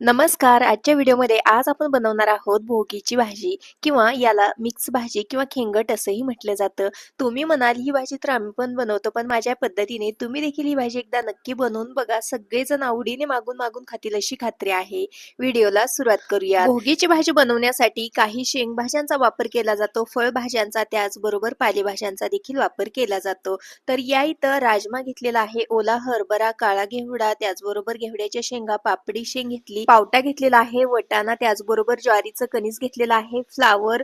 नमस्कार. आजच्या व्हिडिओमध्ये आज आपण बनवणार आहोत भोगीची भाजी किंवा याला मिक्स भाजी किंवा खेंगट असंही म्हटलं जातं. तुम्ही म्हणाल ही भाजी तर आम्ही पण बनवतो पण माझ्या पद्धतीने तुम्ही देखील ही भाजी एकदा नक्की बनवून बघा. सगळेजण आवडीने मागून मागून खातील अशी खात्री आहे. व्हिडिओला सुरुवात करूया भोगीची भाजी बनवण्यासाठी काही शेंगभाज्यांचा वापर केला जातो. फळभाज्यांचा त्याचबरोबर पालेभाज्यांचा देखील वापर केला जातो. तर या इथं राजमा घेतलेला आहे. ओला हरभरा काळा घेवडा त्याचबरोबर घेवड्याच्या शेंगा पापडी शेंग घेतली. पावटा घेतलेला आहे वटाणा त्याचबरोबर ज्वारीचं कणीस घेतलेलं आहे फ्लावर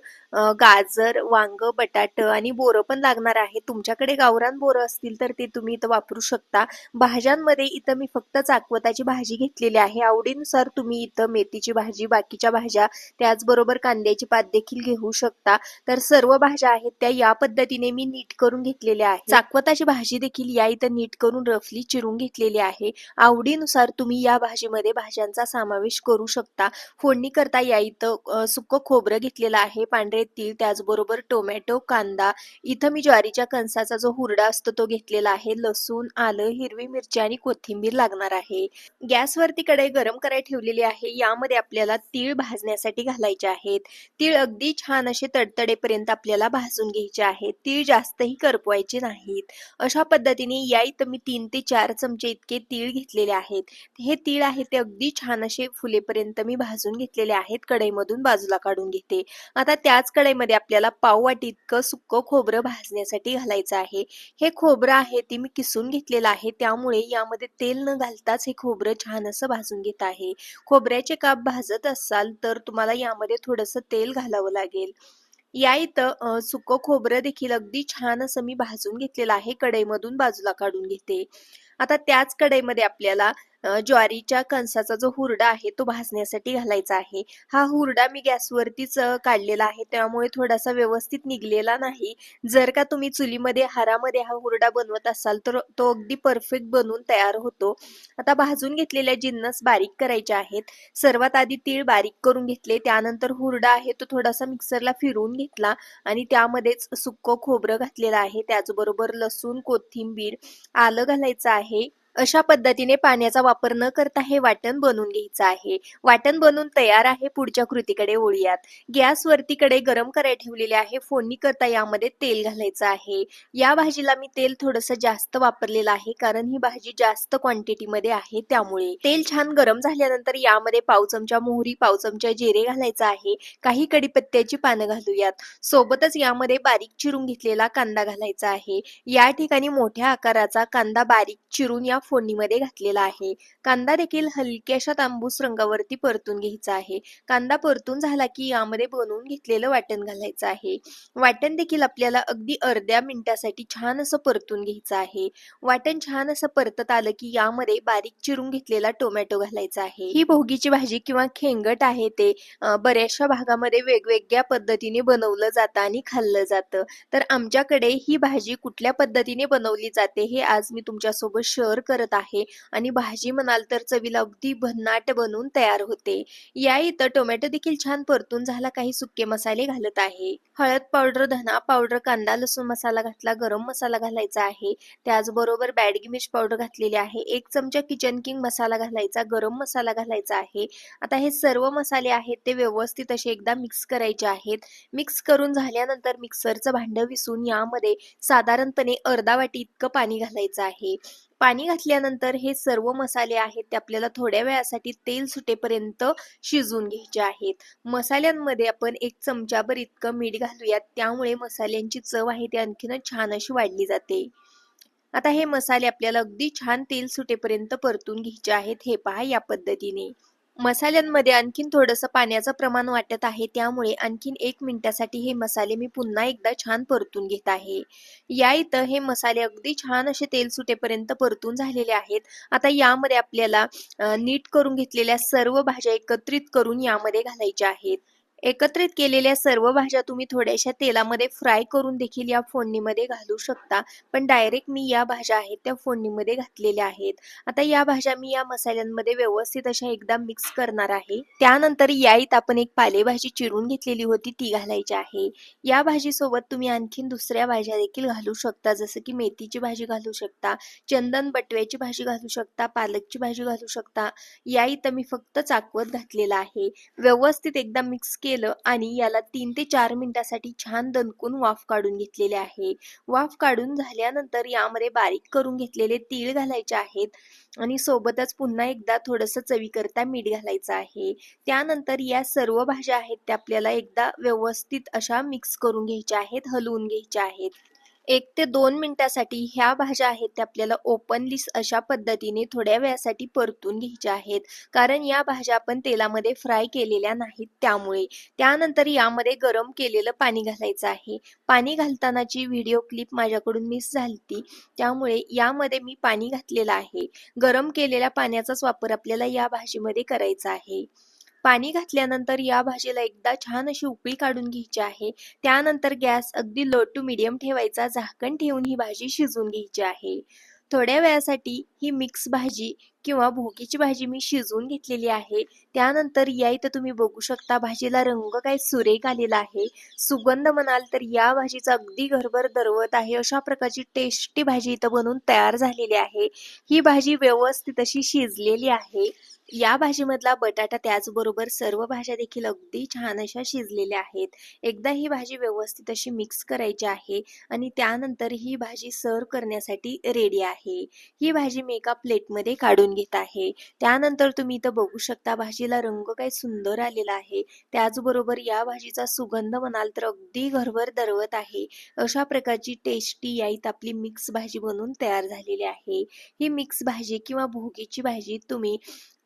गाजर वांग बटाट आणि बोरं पण लागणार आहे. तुमच्याकडे गावरान बोरं असतील तर ते तुम्ही इथं वापरू शकता. भाज्यांमध्ये इथं मी फक्त चाकवताची भाजी घेतलेली आहे. आवडीनुसार तुम्ही इथं मेथीची भाजी बाकीच्या भाज्या त्याचबरोबर कांद्याची पात देखील घेऊ शकता. तर सर्व भाज्या आहेत त्या या पद्धतीने मी नीट करून घेतलेल्या आहे चाकवताची भाजी देखील या इथं नीट करून रफली चिरून घेतलेली आहे. आवडीनुसार तुम्ही या भाजीमध्ये भाज्यांचा सामान समावेश करू शकता. फोडणी करता या इथं खोबरं घेतलेलं आहे पांढरे तीळ त्याचबरोबर टोमॅटो कांदा. इथं मी ज्वारीच्या कणसाचा जो हुरडा असतो तो घेतलेला आहे. लसूण आलं हिरवी मिरची आणि कोथिंबीर लागणार आहे. गॅसवरती कढई गरम करायला ठेवलेली आहे. यामध्ये आपल्याला तीळ भाजण्यासाठी घालायचे आहेत. तीळ अगदी छान असे तडतडेपर्यंत आपल्याला भाजून घ्यायचे आहेत. तीळ जास्तही करपवायचे नाहीत. अशा पद्धतीने या इथं मी तीन ते चार चमचे इतके तीळ घेतलेले आहेत. हे तीळ आहे ते अगदी छान असे फुलेपर्यंत मी भाजून घेतलेले आहेत. कढईमधून बाजूला काढून घेते. आता त्याच कढईमध्ये आपल्याला पाव वाटी इतकं सुक्क खोबरं भाजण्यासाठी घालायचं आहे. हे खोबरं आहे ते मी किसून घेतलेलं आहे. त्यामुळे यामध्ये तेल न घालताच हे खोबरं छान असं भाजून घेत आहे. खोबऱ्याचे काप भाजत असाल तर तुम्हाला यामध्ये थोडंसं तेल घालावं लागेल. या इथं सुकं खोबरं देखील अगदी छान असं मी भाजून घेतलेलं आहे. कढईमधून बाजूला काढून घेते. आता त्याच कढईमध्ये आपल्याला ज्वारीच्या कणसाचा जो हुरडा आहे तो भाजण्यासाठी घालायचा आहे. हा हुरडा मी गॅसवरतीच काढलेला आहे. त्यामुळे थोडासा व्यवस्थित निघलेला नाही. जर का तुम्ही चुलीमध्ये हारामध्ये हा हुरडा बनवत असाल तर तो अगदी परफेक्ट बनवून तयार होतो. आता भाजून घेतलेल्या जिन्नस बारीक करायचे आहेत. सर्वात आधी तीळ बारीक करून घेतले. त्यानंतर हुरडा आहे तो थोडासा मिक्सरला फिरवून घेतला आणि त्यामध्येच सुक्क खोबरं घातलेलं आहे. त्याचबरोबर लसूण कोथिंबीर आलं घालायचं आहे. अशा पद्धतीने पाण्याचा वापर न करता हे वाटण बनवून घ्यायचं आहे. वाटण बनवून तयार आहे पुढच्या कृतीकडे ओळूयात गॅसवरती कडे गरम करायला ठेवलेले आहे. फोडणी करता यामध्ये तेल घालायचं आहे. या भाजीला मी तेल थोडस जास्त वापरलेलं आहे कारण ही भाजी जास्त क्वांटिटीमध्ये आहे त्यामुळे. तेल छान गरम झाल्यानंतर यामध्ये पाव चमचा मोहरी पाव चमचा जिरे घालायचा आहे. काही कडीपत्त्याची पानं घालूयात. सोबतच यामध्ये बारीक चिरून घेतलेला कांदा घालायचा आहे. या ठिकाणी मोठ्या आकाराचा कांदा बारीक चिरून या फोडणीमध्ये घातलेला आहे. कांदा देखील हलक्याशा तांबूस रंगावरती परतून घ्यायचा आहे. कांदा परतून झाला की यामध्ये बनवून घेतलेलं वाटण घालायचं आहे. वाटण देखील आपल्याला अगदी अर्ध्या मिनिटासाठी छान असं परतून घ्यायचं आहे. वाटण छान असं परतत आलं की यामध्ये बारीक चिरून घेतलेला टोमॅटो घालायचा आहे. ही भोगीची भाजी किंवा खेंगट आहे ते बऱ्याचशा भागामध्ये वेगवेगळ्या पद्धतीने बनवलं जातं आणि खाल्लं जातं. तर आमच्याकडे ही भाजी कुठल्या पद्धतीने बनवली जाते हे आज मी तुमच्यासोबत शेअर करत आहे. आणि भाजी म्हणाल तर चवीला अगदी भन्नाट बनवून तयार होते. या इथं टोमॅटो देखील छान परतून झाला. काही सुके मसाले घालत आहे. हळद पावडर धना पावडर कांदा लसूण मसाला घातला. गरम मसाला घालायचा आहे. त्याचबरोबर बॅडगी मिर्च पावडर घातलेली आहे. एक चमचा किचन किंग मसाला घालायचा. गरम मसाला घालायचा आहे. आता हे सर्व मसाले आहेत ते व्यवस्थित असे एकदा मिक्स करायचे आहेत. मिक्स करून झाल्यानंतर मिक्सरचं भांड विसून यामध्ये साधारणपणे अर्धा वाटी इतकं पाणी घालायचं आहे. पाणी घातल्यानंतर हे सर्व मसाले आहेत ते आपल्याला थोड्या वेळासाठी तेल सुटेपर्यंत शिजवून घ्यायचे आहेत. मसाल्यांमध्ये आपण एक चमचाभर इतकं मीठ घालूयात त्यामुळे मसाल्यांची चव आहे ती आणखीनच छान अशी वाढली जाते. आता हे मसाले आपल्याला अगदी छान तेल सुटेपर्यंत परतून घ्यायचे आहेत हे पहा या पद्धतीने. मसाल्यांमध्ये आणखीन थोडंसं पाण्याचं प्रमाण वाटत आहे. त्यामुळे आणखीन एक मिनिटासाठी हे मसाले मी पुन्हा एकदा छान परतून घेत आहे. या इथं हे मसाले अगदी छान असे तेल सुटेपर्यंत परतून झालेले आहेत. आता यामध्ये आपल्याला नीट करून घेतलेल्या सर्व भाज्या एकत्रित करून यामध्ये घालायच्या आहेत. एकत्रित केलेल्या सर्व भाज्या तुम्ही थोड्याशा तेलामध्ये फ्राय करून देखील या फोडणीमध्ये घालू शकता. पण डायरेक्ट मी या भाज्या आहेत त्या फोडणीमध्ये घातलेल्या आहेत. आता या भाज्या मी या मसाल्यांमध्ये व्यवस्थित अशा एकदा मिक्स करणार आहे. त्यानंतर याईत आपण एक पालेभाजी चिरून घेतलेली होती ती घालायची आहे. या भाजीसोबत तुम्ही आणखीन दुसऱ्या भाज्या देखील घालू शकता जसं की मेथीची भाजी घालू शकता चंदन बटव्याची भाजी घालू शकता पालकची भाजी घालू शकता. या इथं मी फक्त चाकवत घातलेला आहे. व्यवस्थित एकदा मिक्स केलं आणि याला तीन ते चार मिनिटासाठी छान दणकून वाफ काढून घेतलेले आहे. वाफ काढून झाल्यानंतर यामध्ये बारीक करून घेतलेले तीळ घालायचे आहेत आणि सोबतच पुन्हा एकदा थोडंसं चवीकरता मीठ घालायचं आहे. त्यानंतर या सर्व भाज्या आहेत त्या आपल्याला एकदा व्यवस्थित अशा मिक्स करून घ्यायच्या आहेत हलवून घ्यायच्या आहेत. एक ते दोन मिनिटासाठी ह्या भाज्या आहेत त्या आपल्याला ओपनली अशा पद्धतीने थोड्या वेळासाठी परतून घ्यायच्या आहेत. कारण या भाज्या आपण तेलामध्ये फ्राय केलेल्या नाहीत त्यामुळे. त्यानंतर यामध्ये गरम केलेलं पाणी घालायचं आहे. पाणी घालतानाची व्हिडिओ क्लिप माझ्याकडून मिस झाली त्यामुळे यामध्ये मी पाणी घातलेलं आहे. गरम केलेल्या पाण्याचाच वापर आपल्याला या भाजीमध्ये करायचा आहे. पाणी घातल्यानंतर या भाजीला एकदा छान अशी उकळी काढून घ्यायची आहे. त्यानंतर गॅस अगदी लो टू मिडियम ठेवायचा. झाकण ठेवून ही भाजी शिजवून घ्यायची आहे. थोड्या वेळासाठी ही मिक्स भाजी किंवा भोगीची भाजी मी शिजवून घेतलेली आहे. त्यानंतर या इथं तुम्ही बघू शकता भाजीला रंग काय सुरेख आलेला आहे. सुगंध म्हणाल तर या भाजीचा अगदी घरभर दरवत आहे. अशा प्रकारची टेस्टी भाजी इथं बनवून तयार झालेली आहे. ही भाजी व्यवस्थित अशी शिजलेली आहे. या भाजीमधला बटाटा त्याचबरोबर सर्व भाज्या देखील अगदी छान अशा शिजलेल्या आहेत. एकदा ही भाजी व्यवस्थित अशी मिक्स करायची आहे आणि त्यानंतर ही भाजी सर्व करण्यासाठी रेडी आहे. ही भाजी मी एका प्लेटमध्ये काढून घेत आहे. त्यानंतर तुम्ही इथं बघू शकता भाजीला रंग काय सुंदर आलेला आहे. त्याचबरोबर या भाजीचा सुगंध म्हणाल तर अगदी घरभर दरवत आहे. अशा प्रकारची टेस्टी याईत आपली मिक्स भाजी बनवून तयार झालेली आहे. ही मिक्स भाजी किंवा भोगीची भाजी तुम्ही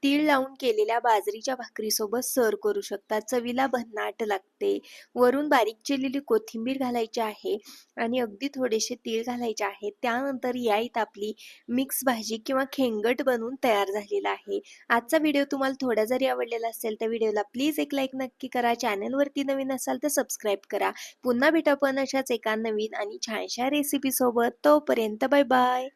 तीळ लावून केलेल्या बाजरीच्या भाकरीसोबत सर्व करू शकता चवीला भन्नाट लागते. वरून बारीक चिरलेली कोथिंबीर घालायची आहे आणि अगदी थोडेसे तीळ घालायचे आहे. त्यानंतर याईत आपली मिक्स भाजी किंवा खेंगट बनवून तयार झालेला आहे. आजचा व्हिडिओ तुम्हाला थोडा जरी आवडलेला असेल तर व्हिडिओला प्लीज एक लाईक नक्की करा. चॅनलवरती नवीन असाल तर सबस्क्राईब करा. पुन्हा भेटा पण अशाच एका नवीन आणि छानशा रेसिपी सोबत. तोपर्यंत बाय बाय.